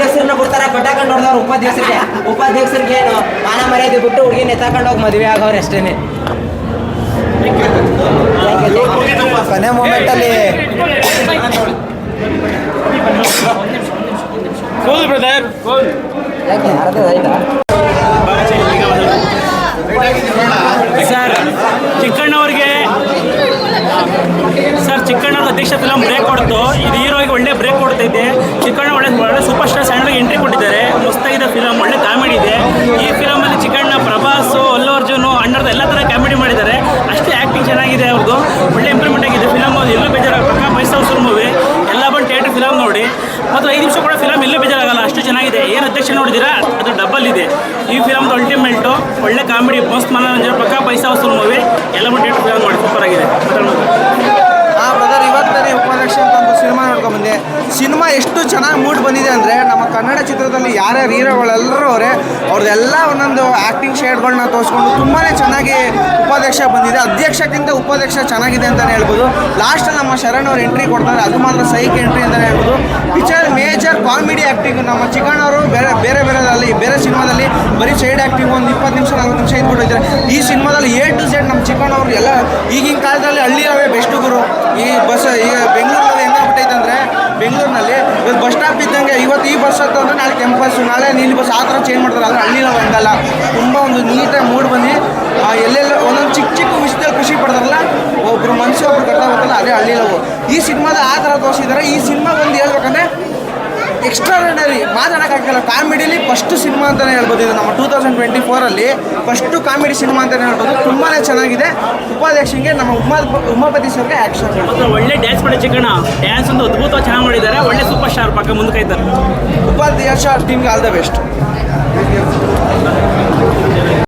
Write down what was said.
ಉಪಾಧ್ಯಕ್ಷರನ್ನ ಬಿಡ್ತಾರ ಕಟ್ಟಾಕೊಂಡು ನೋಡಿದವ್ರು ಉಪಾಧ್ಯಕ್ಷರಿಗೆ ಉಪಾಧ್ಯಕ್ಷರಿಗೆ ಏನು ಮಾನ ಮರ್ಯಾದೆ ಬಿಟ್ಟು ಹುಡುಗಿನ ಎತ್ತಾಕೊಂಡು ಹೋಗಿ ಮದುವೆ ಆಗೋರು ಅಷ್ಟೇನೆ. ಕೊನೆ ಮೂಮೆಂಟ್ ಅಲ್ಲಿ ಸರ್ ಚಿಕ್ಕಣ್ಣವ್ರಿಗೆ ಸರ್ ಚಿಕ್ಕಣ್ಣವ್ರ ಅಧ್ಯಕ್ಷತೆ ಫಿಲಂ ಬ್ರೇಕ್ ಕೊಡ್ತು ಇದು ಹೀರೋಗೆ ಒಳ್ಳೆ ಬ್ರೇಕ್ ಕೊಡ್ತೈತೆ. ಚಿಕ್ಕಣ್ಣ ಒಳ್ಳೆ ಒಳ್ಳೆ ಸೂಪರ್ ಸ್ಟಾರ್ ಸಣ್ಣಗೆ ಎಂಟ್ರಿ ಕೊಟ್ಟಿದ್ದಾರೆ ಮಸ್ತಾಗಿದೆ ಫಿಲಮ್ ಒಳ್ಳೆ ಕಾಮಿಡಿ ಇದೆ ಈ ಫಿಲಮಲ್ಲಿ ಚಿಕ್ಕಣ್ಣ ಪ್ರಭಾಸು ಅಲ್ಲು ಅರ್ಜುನು ಅಣ್ಣರ್ದು ಎಲ್ಲ ಥರ ಕಾಮಿಡಿ ಮಾಡಿದ್ದಾರೆ ಅಷ್ಟೇ ಆ್ಯಕ್ಟಿಂಗ್ ಚೆನ್ನಾಗಿದೆ ಅವ್ರದ್ದು ಒಳ್ಳೆ ಇಂಪ್ರೂವ್ಮೆಂಟ್ ಆಗಿದೆ ಫಿಲಮ್ ಎಲ್ಲೂ ಬೇಜಾರಾಗ ಪಕ್ಕ ಪೈಸಾ ವಸೂಲ್ ಮೂವಿ ಎಲ್ಲ ಬಂದು ಥಿಯೇಟರ್ ಫಿಲಮ್ ನೋಡಿ. ಮತ್ತು ಐದು ನಿಮಿಷ ಕೂಡ ಫಿಲಮ್ ಎಲ್ಲೂ ಬೇಜಾರಾಗಲ್ಲ, ಅಷ್ಟು ಚೆನ್ನಾಗಿದೆ. ಏನು ಅಧ್ಯಕ್ಷ ನೋಡಿದಿರಾ? ಅದು ಡಬಲ್ ಇದೆ. ಈ ಫಿಲಮ್ದು ಅಲ್ಟಿಮೇಟು ಒಳ್ಳೆ ಕಾಮಿಡಿ ಮಸ್ತ್ ಮನೋರಂಜನೆ ಪಕ್ಕ ಪೈಸಾ ವಸೂಲ್ ಮೂವಿ ಎಲ್ಲ ಥಿಯೇಟರ್ ಫಿಲಮ್ ನೋಡಿ ಸೂಪರ್ ಆಗಿದೆ. ಬ್ರದರ್ ಒಂದು ಸಿನಿಮಾ ನೋಡ್ಕೊಂಡ್ಬಂದೆ ಸಿನಿಮಾ ಎಷ್ಟು ಚೆನ್ನಾಗಿ ಮೂಡ್ ಬಂದಿದೆ ಅಂದರೆ, ನಮ್ಮ ಕನ್ನಡ ಚಿತ್ರದಲ್ಲಿ ಯಾರ್ಯಾರು ಹೀರೋಗಳೆಲ್ಲರೂ ಅವರೇ ಅವ್ರದ್ದೆಲ್ಲ ಒಂದೊಂದು ಆ್ಯಕ್ಟಿಂಗ್ ಶೇಡ್ಗಳನ್ನ ತೋರಿಸ್ಕೊಂಡು ತುಂಬಾ ಚೆನ್ನಾಗಿ ಉಪಾಧ್ಯಕ್ಷ ಬಂದಿದೆ. ಅಧ್ಯಕ್ಷಕ್ಕಿಂತ ಉಪಾಧ್ಯಕ್ಷ ಚೆನ್ನಾಗಿದೆ ಅಂತಲೇ ಹೇಳ್ಬೋದು. ಲಾಸ್ಟಲ್ಲಿ ನಮ್ಮ ಶರಣ್ ಅವರು ಎಂಟ್ರಿ ಕೊಡ್ತಾರೆ. ಅದು ಮಾತ್ರ ಸೈಕ್ ಎಂಟ್ರಿ ಅಂತಲೇ ಹೇಳ್ಬೋದು. ಪಿಕ್ಚರ್ ಮೇಜರ್ ಕಾಮಿಡಿ ಆ್ಯಕ್ಟಿಂಗ್ ನಮ್ಮ ಚಿಕ್ಕಣ್ಣವರು ಬೇರೆ ಬೇರೆ ಬೇರೆದಲ್ಲಿ ಬೇರೆ ಸಿನಿಮಾದಲ್ಲಿ ಬರೀ ಸೈಡ್ ಆ್ಯಕ್ಟಿಂಗ್ ಒಂದು ಇಪ್ಪತ್ತು ನಿಮಿಷ, ನಲ್ವತ್ತು ನಿಮಿಷ ಇದ್ಬಿಟ್ಟಿದ್ದಾರೆ ಈ ಸಿನಿಮಾದಲ್ಲಿ ಎ ಟು ಝೆಡ್ ನಮ್ಮ ಚಿಕ್ಕಣ್ಣವರು ಎಲ್ಲ ಈಗಿನ ಕಾಲದಲ್ಲಿ ಹಳ್ಳಿಯವೇ ಬೆಸ್ಟ್ ಗುರು. ಈ ಬಸ್ ಈಗ ಬೆಂಗಳೂರಲ್ಲಿ ಹೆಂಗಾಗ್ಬಿಟ್ಟೈತೆ ಅಂದರೆ, ಬೆಂಗಳೂರಿನಲ್ಲಿ ಇವತ್ತು ಬಸ್ ಸ್ಟಾಪ್ ಇದ್ದಂಗೆ ಇವತ್ತು ಈ ಬಸ್ ಹತ್ತಂದ್ರೆ ನಾಳೆ ಕೆಂಪು ಬಸ್ಸು ನಾಳೆ ನೀಲಿ ಬಸ್, ಆ ಥರ ಚೇಂಜ್ ಮಾಡ್ತಾರೆ. ಅಂದರೆ ಹಳ್ಳಿ ನಾವು ಹಂಗಲ್ಲ. ತುಂಬ ಒಂದು ನೀಟಾಗಿ ಮೂಡ್ ಬಂದು ಎಲ್ಲೆಲ್ಲ ಥರ ತೋರಿಸಿದ್ದಾರೆ ಈ ಸಿನಿಮಾ ಒಂದು ಹೇಳ್ಬೇಕಂದ್ರೆ ಎಕ್ಸ್ಟ್ರಾರ್ಡಿನರಿ ಮಾತಾಡೋಕ್ಕಾಗಲ್ಲ ಕಾಮಿಡಿಲಿ ಫಸ್ಟ್ ಸಿನಿಮಾ ಅಂತಲೇ ಹೇಳ್ಬೋದು. ಇದು ನಮ್ಮ ಟೂ ತೌಸಂಡ್ ಟ್ವೆಂಟಿ ಫೋರಲ್ಲಿ ಫಸ್ಟು ಕಾಮಿಡಿ ಸಿನಿಮಾ ಅಂತಲೇ ಹೇಳ್ಬೋದು. ತುಂಬಾ ಚೆನ್ನಾಗಿದೆ. ಉಪಾಧ್ಯಕ್ಷಿಗೆ ನಮ್ಮ ಉಮಾ ಉಮಾಪತಿ ಸರ್ಗೆ ಆ್ಯಕ್ಷನ್ ಒಳ್ಳೆ ಡ್ಯಾನ್ಸ್ ಮಾಡಿ ಚಿಕ್ಕಣ್ಣ. ಡ್ಯಾನ್ಸ್ ಒಂದು ಅದ್ಭುತವಾಗಿ ಚೆನ್ನಾಗಿ ಮಾಡಿದ್ದಾರೆ. ಒಳ್ಳೆ ಸೂಪರ್ ಸ್ಟಾರ್ ಪಕ್ಕ ಮುಂದೆ ಕಾಯ್ತಾರೆ ಉಪಾಧ್ಯಕ್ಷ ಟೀಮ್ಗೆ ಆಲ್ ದ ಬೆಸ್ಟ್